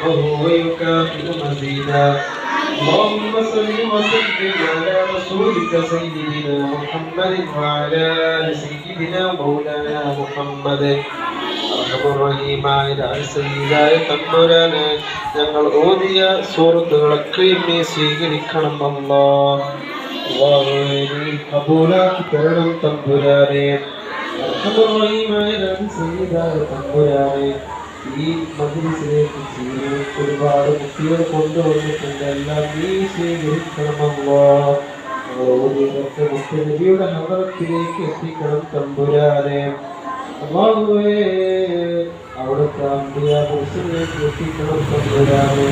حقه ويكافئ مزيدا اللهم صل وسلم على رسولك سيدنا محمد وعلى ال سيدنا مولانا محمد റഹീമായ സയ്യിദായ തമ്പുരാനെ ഞങ്ങൾ ഓതിയ സൂറത്തുകളൊക്കെ നീ സ്വീകരിക്കണം അല്ലാ അല്ലാഹുവേ നീ കബൂലാക്കി തരണം തമ്പുരാനെ റഹീമായ സയ്യിദായ തമ്പുരാനെ ഈ മജ്ലിസിലേക്ക് ഒരുപാട് കുട്ടികൾ കൊണ്ടുവന്നിട്ടുണ്ട്. എല്ലാം നീ സ്വീകരിക്കണമല്ലോ മുഖ്യനബിയുടെ ഹദറത്തിലേക്ക് എത്തിക്കണം തമ്പുരാനെ. അള്ളാഹുവേ എത്തിക്കണം തമ്പുരാനെ.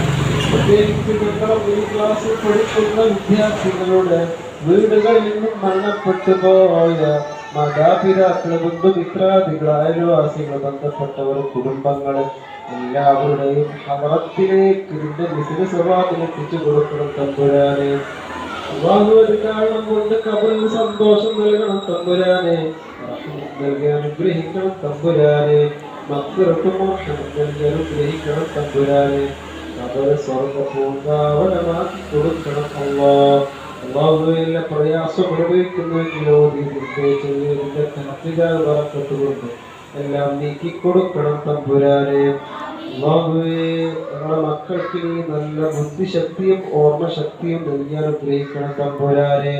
ക്ലാസ്സിൽ പഠിക്കുന്ന വിദ്യാർത്ഥികളുടെ വീടുകളിൽ നിന്നും മരണപ്പെട്ടു പോയ മാതാപിതാക്കൾ ബന്ധുമിത്രാദികൾ അയൽവാസികൾ ബന്ധപ്പെട്ടവർ കുടുംബങ്ങൾ എല്ലാവരുടെയും ഹവറത്തിലേക്ക് നിന്റെ മിസിന് സ്വഭാവത്തിന് എത്തിച്ചു കൊടുക്കണം തമ്പുരാനെ. അള്ളാഹു ഒരു കാരണം കൊണ്ട് കബറിൽ സന്തോഷം നൽകണം തമ്പുരാനെ. അനുഗ്രഹിക്കണം തമ്പുരാനെ. നൽകി അനുഗ്രഹിക്കണം തമ്പുരാനെ. അവരെ സ്വർഗ പൂങ്കാവനമാക്കി കൊടുക്കണം അള്ളാ അള്ളാഹുവിലെ പ്രയാസം അനുഭവിക്കുന്നുവെങ്കിലോ ചെറിയതിന്റെ കത്തികാൽ വറക്കത്തുകൊണ്ട് എല്ലാം നീക്കി കൊടുക്കണം തമ്പുരാനെ. അള്ളാഹുവേ ഞങ്ങളെ മക്കൾക്ക് നല്ല ബുദ്ധിശക്തിയും ഓർമ്മശക്തിയും നൽകിയാൽ ഉപയോഗിക്കണം തമ്പുരാനെ.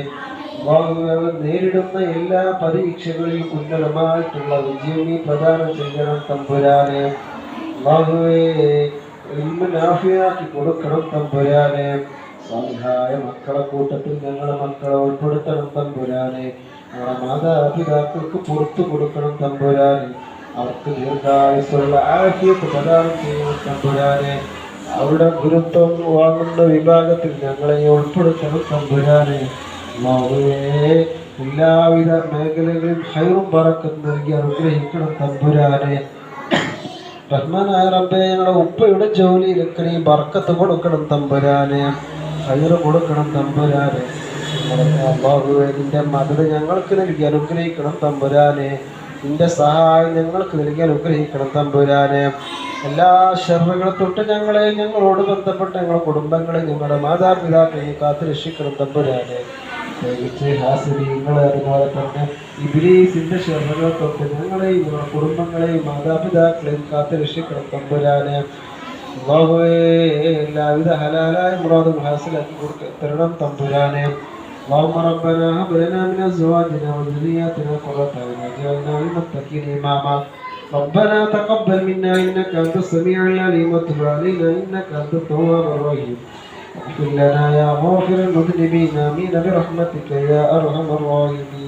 അള്ളാഹുവേ നേരിടുന്ന എല്ലാ പരീക്ഷകളിലും ഉന്നതമായിട്ടുള്ള വിജയം നീ പ്രദാനം ചെയ്യണം തമ്പുരാനെ. അള്ളാഹുവേ ഇൽമ നാഫിയാക്കി കൊടുക്കണം തമ്പുരാനെ. സ്വാമിഹായ മക്കളെ കൂട്ടത്തിൽ ഞങ്ങളെ മക്കളെ ഉൾപ്പെടുത്തണം തമ്പുരാനെ. ഞങ്ങളെ മാതാപിതാക്കൾക്ക് പുറത്തു കൊടുക്കണം തമ്പുരാനെ. അവർക്ക് ദീർഘായുസുള്ള ആഫിയത്ത് പ്രദാനം ചെയ്യണം തമ്പുരാനെ. അവരുടെ ഗുരുത്വം വാങ്ങുന്ന വിഭാഗത്തിൽ ഞങ്ങളെ ഉൾപ്പെടുത്തണം തമ്പുരാനെ. എല്ലാവിധ മേഖലകളിലും ഹൈറും പറക്കം നൽകി അനുഗ്രഹിക്കണം തമ്പുരാനെ. റഹ്മാനായ റബ്ബേ ഞങ്ങളുടെ ഉപ്പയുടെ ജോലിയിലൊക്കെ നീ ബർക്കത്ത് കൊടുക്കണം തമ്പുരാനെ. ഹൈറ് കൊടുക്കണം തമ്പുരാനെ. അല്ലാഹുവേ നിന്റെ മദത് ഞങ്ങൾക്ക് നൽകി അനുഗ്രഹിക്കണം തമ്പുരാനെ. നിന്റെ സഹായം ഞങ്ങൾക്ക് നൽകി അനുഗ്രഹിക്കണം തമ്പുരാനെ. എല്ലാ ഷെറുകളെ തൊട്ട് ഞങ്ങളെ ഞങ്ങളോട് ബന്ധപ്പെട്ട ഞങ്ങളുടെ കുടുംബങ്ങളെ ഞങ്ങളുടെ മാതാപിതാക്കളെ കാത്തു രക്ഷിക്കണം തമ്പുരാനെ. അതുപോലെ തന്നെ ഇബിലീസിന്റെ ഷെറുകളെ തൊട്ട് ഞങ്ങളെയും ഞങ്ങളുടെ കുടുംബങ്ങളെയും മാതാപിതാക്കളെയും കാത്തു രക്ഷിക്കണം തമ്പുരാനെ. അള്ളാഹുവേ എല്ലാവിധ ഹലാലായ മുറാദും ഹാസിലാക്കി കൊടുക്ക തരണം തമ്പുരാനെ اللهم ربنا هب لنا من ازواجنا وذرياتنا قرة اعين واجعلنا للمتقين اماما ربنا تقبل منا انك انت السميع العليم وتب علينا انك انت التواب الرحيم اغفر لنا يا غافر المذنبين امين برحمتك يا ارحم الراحمين